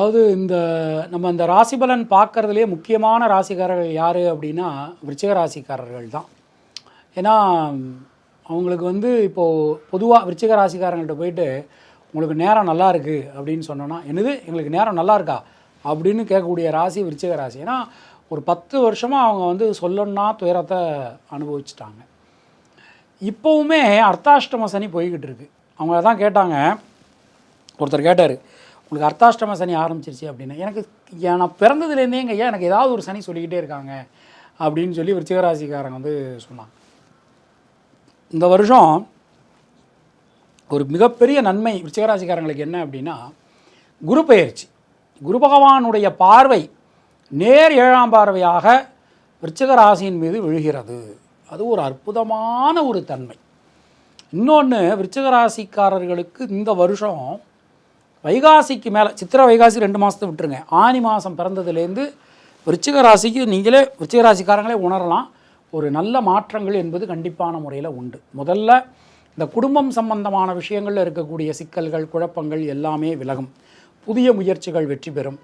அதாவது இந்த நம்ம இந்த ராசிபலன் பார்க்கறதுலே முக்கியமான ராசிக்காரர்கள் யார் அப்படின்னா விருச்சிக ராசிக்காரர்கள் தான். ஏன்னா அவங்களுக்கு வந்து இப்போது பொதுவாக விருச்சிக ராசிக்காரங்கள்ட்ட போயிட்டு உங்களுக்கு நேரம் நல்லா இருக்குது அப்படின்னு சொன்னோன்னா என்னது? எங்களுக்கு நேரம் நல்லா இருக்கா? அப்படின்னு கேட்கக்கூடிய ராசி விருச்சிக ராசி. ஏன்னா ஒரு பத்து வருஷமாக அவங்க வந்து சொல்லணும்னா துயரத்தை அனுபவிச்சிட்டாங்க. இப்போவுமே அர்த்தாஷ்டம சனி போய்கிட்டு இருக்கு. அவங்க தான் கேட்டாங்க. ஒருத்தர் கேட்டார் உங்களுக்கு அர்த்தாஷ்டம சனி ஆரம்பிச்சிருச்சு அப்படின்னு எனக்கு நான் பிறந்ததுலேருந்தே எங்கள் ஐயா எனக்கு ஏதாவது ஒரு சனி சொல்லிக்கிட்டே இருக்காங்க அப்படின்னு சொல்லி விருச்சிகராசிக்காரங்க வந்து சொன்னாங்க. இந்த வருஷம் ஒரு மிகப்பெரிய நன்மை விருச்சிகராசிக்காரங்களுக்கு என்ன அப்படின்னா குரு பயிற்சி குரு பகவானுடைய பார்வை நேர் ஏழாம் பார்வையாக விருச்சிக ராசியின் மீது விழுகிறது. அது ஒரு அற்புதமான ஒரு தன்மை. இன்னொன்று விருச்சிக ராசிக்காரர்களுக்கு இந்த வருஷம் வைகாசிக்கு மேலே சித்திரை வைகாசி ரெண்டு மாதத்தை விட்டுருங்க. ஆனி மாதம் பிறந்ததுலேருந்து விருச்சிக ராசிக்கு நீங்களே விருச்சிக ராசிக்காரங்களே உணரலாம். ஒரு நல்ல மாற்றங்கள் என்பது கண்டிப்பான முறையில் உண்டு. முதல்ல இந்த குடும்பம் சம்பந்தமான விஷயங்களில் இருக்கக்கூடிய சிக்கல்கள் குழப்பங்கள் எல்லாமே விலகும். புதிய முயற்சிகள் வெற்றி பெறும்.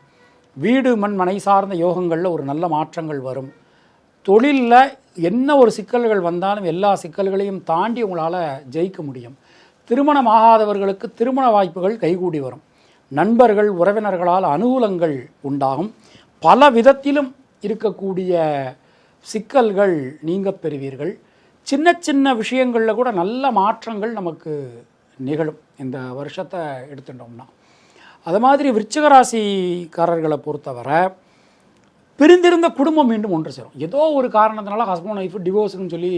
வீடு மண் மனை சார்ந்த யோகங்களில் ஒரு நல்ல மாற்றங்கள் வரும். தொழிலில் என்ன ஒரு சிக்கல்கள் வந்தாலும் எல்லா சிக்கல்களையும் தாண்டி உங்களால் ஜெயிக்க முடியும். திருமணம் ஆகாதவர்களுக்கு திருமண வாய்ப்புகள் கைகூடி வரும். நண்பர்கள் உறவினர்களால் அனுகூலங்கள் உண்டாகும். பல விதத்திலும் இருக்கக்கூடிய சிக்கல்கள் நீங்க பெறுவீர்கள். சின்ன சின்ன விஷயங்களில் கூட நல்ல மாற்றங்கள் நமக்கு நிகழும். இந்த வருஷத்தை எடுத்துட்டோம்னா. அது மாதிரி விருச்சிக ராசிக்காரர்களை பொறுத்தவரை பிரிந்திருந்த குடும்பம் மீண்டும் ஒன்று சேரும். ஏதோ ஒரு காரணத்தினால ஹஸ்பண்ட் ஒய்ஃபு டிவோர்ஸுன்னு சொல்லி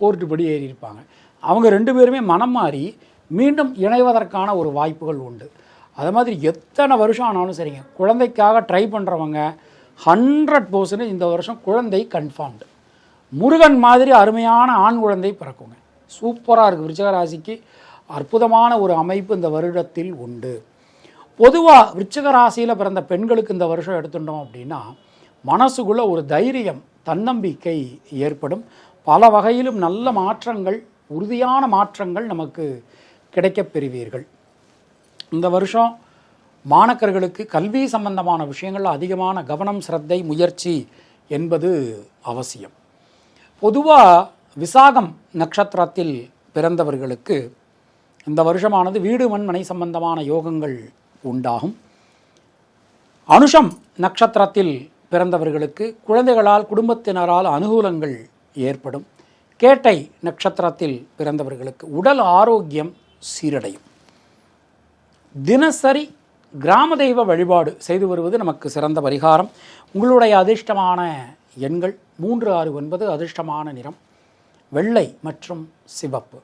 கோர்ட்டு படி ஏறியிருப்பாங்க. அவங்க ரெண்டு பேருமே மனம் மாறி மீண்டும் இணைவதற்கான ஒரு வாய்ப்புகள் உண்டு. அது மாதிரி எத்தனை வருஷம் ஆனாலும் சரிங்க. குழந்தைக்காக ட்ரை பண்ணுறவங்க ஹண்ட்ரட் பர்சன்ட் இந்த வருஷம் குழந்தை கன்ஃபார்ம்டு முருகன் மாதிரி அருமையான ஆண் குழந்தை பிறக்குங்க. சூப்பராக இருக்குது விருச்சகராசிக்கு அற்புதமான ஒரு அமைப்பு இந்த வருடத்தில் உண்டு. பொதுவாக விருச்சிக ராசியில் பிறந்த பெண்களுக்கு இந்த வருஷம் எடுத்துட்டோம் அப்படின்னா மனசுக்குள்ளே ஒரு தைரியம் தன்னம்பிக்கை ஏற்படும். பல வகையிலும் நல்ல மாற்றங்கள் உறுதியான மாற்றங்கள் நமக்கு கிடைக்கப் பெறுவீர்கள். இந்த வருஷம் மாணக்கர்களுக்கு கல்வி சம்பந்தமான விஷயங்களில் அதிகமான கவனம் சிரத்தை முயற்சி என்பது அவசியம். பொதுவாக விசாகம் நட்சத்திரத்தில் பிறந்தவர்களுக்கு இந்த வருஷமானது வீடு மண்மனை சம்பந்தமான யோகங்கள் உண்டாகும். அனுஷம் நட்சத்திரத்தில் பிறந்தவர்களுக்கு குழந்தைகளால் குடும்பத்தினரால் அனுகூலங்கள் ஏற்படும். கேட்டை நட்சத்திரத்தில் பிறந்தவர்களுக்கு உடல் ஆரோக்கியம் சீரடையும். தினசரி கிராம தெய்வ வழிபாடு செய்து வருவது நமக்கு சிறந்த பரிகாரம். உங்களுடைய அதிர்ஷ்டமான எண்கள் மூன்று ஆறு ஒன்பது அதிர்ஷ்டமான நிறம் வெள்ளை மற்றும் சிவப்பு.